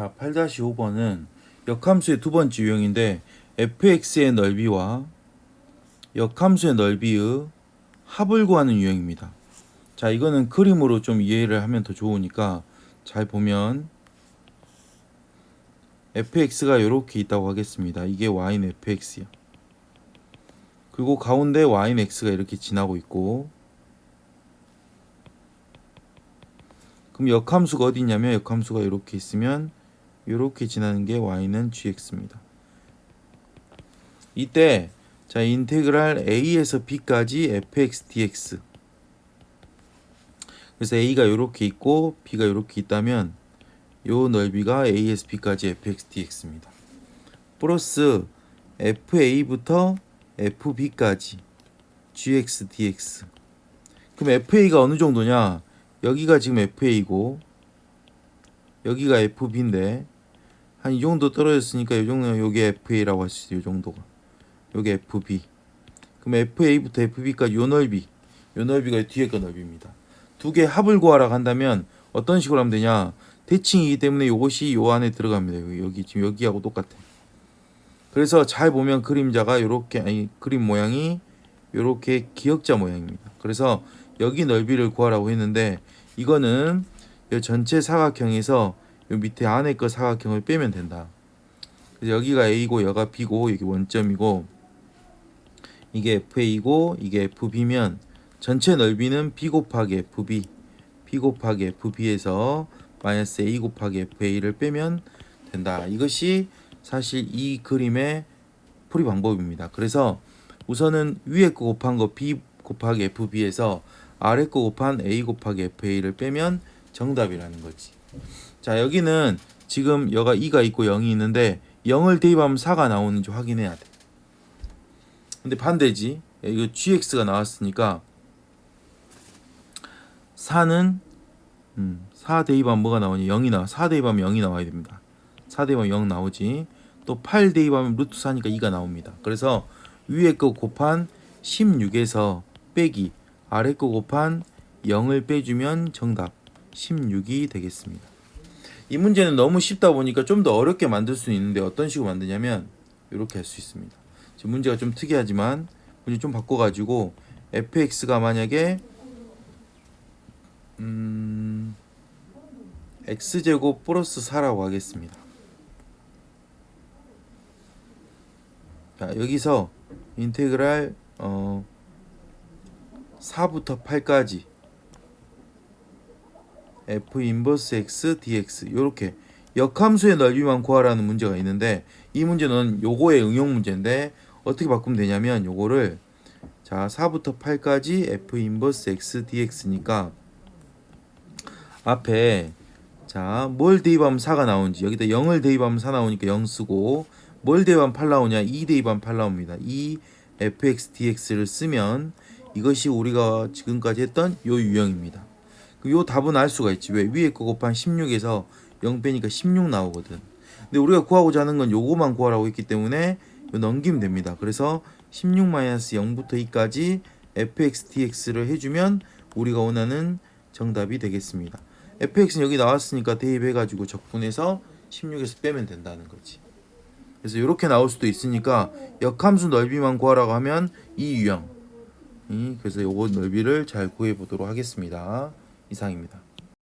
자, 8-5번은 역함수의 두 번째 유형인데 fx의 넓이와 역함수의 넓이의 합을 구하는 유형입니다. 자, 이거는 그림으로 좀 이해를 하면 더 좋으니까 잘 보면 fx가 이렇게 있다고 하겠습니다. 이게 y는 fx야. 그리고 가운데 y는 x가 이렇게 지나고 있고 그럼 역함수가 어디 있냐면 역함수가 이렇게 있으면 이렇게 지나는 게 y는 gx입니다. 이때 자 인테그랄 a에서 b까지 fx dx 그래서 a가 이렇게 있고 b가 이렇게 있다면 요 넓이가 a에서 b까지 fx dx입니다. 플러스 fa부터 fb까지 gx dx 그럼 fa가 어느 정도냐 여기가 지금 fa고 여기가 fb인데 한 이 정도 떨어졌으니까 이 정도는 요게 fa라고 할 수 있어요 이 정도가. 요게 fb 그럼 fa부터 fb까지 요 넓이 요 넓이가 뒤에 거 넓이입니다. 두 개 합을 구하라고 한다면 어떤 식으로 하면 되냐? 대칭이기 때문에 요것이 요 안에 들어갑니다. 여기, 지금 여기하고 똑같아 그래서 잘 보면 그림자가 요렇게 아니 그림 모양이 요렇게 기역자 모양입니다. 그래서 여기 넓이를 구하라고 했는데 이거는 요 전체 사각형에서 요 밑에 안에 거 사각형을 빼면 된다. 그래서 여기가 A고 여가 B고 여기 원점이고 이게 FA고 이게 FB면 전체 넓이는 B 곱하기 FB B 곱하기 FB에서 마이너스 A 곱하기 FA를 빼면 된다. 이것이 사실 이 그림의 풀이 방법입니다. 그래서 우선은 위에 거 곱한 거 B 곱하기 FB에서 아래 거 곱한 A 곱하기 FA를 빼면 정답이라는 거지. 자, 여기는 지금 여가 2가 있고 0이 있는데 0을 대입하면 4가 나오는지 확인해야 돼. 근데 반대지. 이거 GX가 나왔으니까 4는 음, 4 대입하면 뭐가 나오니? 0이 나와. 4 대입하면 0이 나와야 됩니다. 4 대입하면 0 나오지. 또 8 대입하면 루트 4니까 2가 나옵니다. 그래서 위에 거 곱한 16에서 빼기 아래 거 곱한 0을 빼주면 정답 16이 되겠습니다. 이 문제는 너무 쉽다 보니까 좀 더 어렵게 만들 수 있는데 어떤 식으로 만드냐면 이렇게 할 수 있습니다. 지금 문제가 좀 특이하지만 문제 좀 바꿔가지고 fx가 만약에 음, x제곱 플러스 4라고 하겠습니다. 자 여기서 인테그랄 어 4부터 8까지 f 인버스 x dx 이렇게 역함수의 넓이만 구하라는 문제가 있는데 이 문제는 요거의 응용 문제인데 어떻게 바꾸면 되냐면 요거를 자 4부터 8까지 f 인버스 x dx니까 앞에 자 뭘 대입하면 4가 나오는지 여기다 0을 대입하면 4 나오니까 0 쓰고 뭘 대입하면 8 나오냐 2 대입하면 8 나옵니다 이 fx dx를 쓰면 이것이 우리가 지금까지 했던 요 유형입니다. 그요 답은 알 수가 있지. 왜 위에 거 곱한 16에서 0 빼니까 16 나오거든. 근데 우리가 구하고자 하는 건 요거만 구하라고 했기 때문에 요 넘기면 됩니다. 그래서 16-0부터 2까지 fx dx를 해주면 우리가 원하는 정답이 되겠습니다. fx는 여기 나왔으니까 대입해가지고 적분해서 16에서 빼면 된다는 거지. 그래서 이렇게 나올 수도 있으니까 역함수 넓이만 구하라고 하면 이 유형 이 그래서 요거 넓이를 잘 구해 보도록 하겠습니다. 이상입니다.